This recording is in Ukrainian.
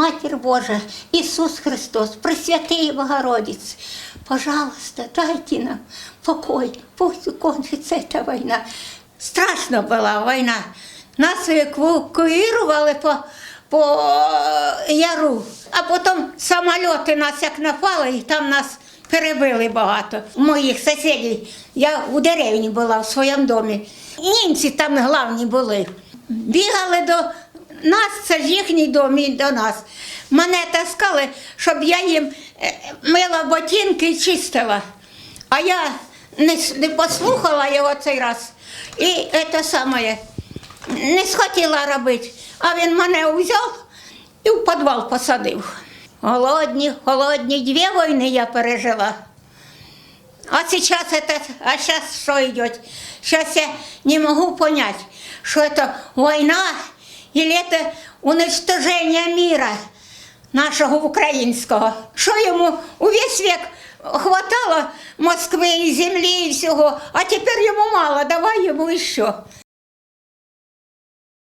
Матерь Божия, Иисус Христос, Пресвятые Богородиц, пожалуйста, дайте нам покой, пусть кончится эта война. Страшно была война. Нас евакуювали по, по е, яру, а потім самоліти нас як напали, і там нас перебили багато. Моїх сусідів. Я у деревні була в своєму домі. Німці там головні були. Бігали до нас, це ж їхній дом і до нас. Мене таскали, щоб я їм е, мила ботинки і чистила. А я не, не послухала його цей раз. І це саме не схотіла робити. А він мене взяв і в підвал посадив. Голодні, голодні, дві війни я пережила. А сейчас это, а сейчас что идет? Сейчас я не могу понять, что это война или это уничтожение мира нашого українського. Що йому увесь век хватало Москви і землі і всього, а тепер йому мало, давай йому ще.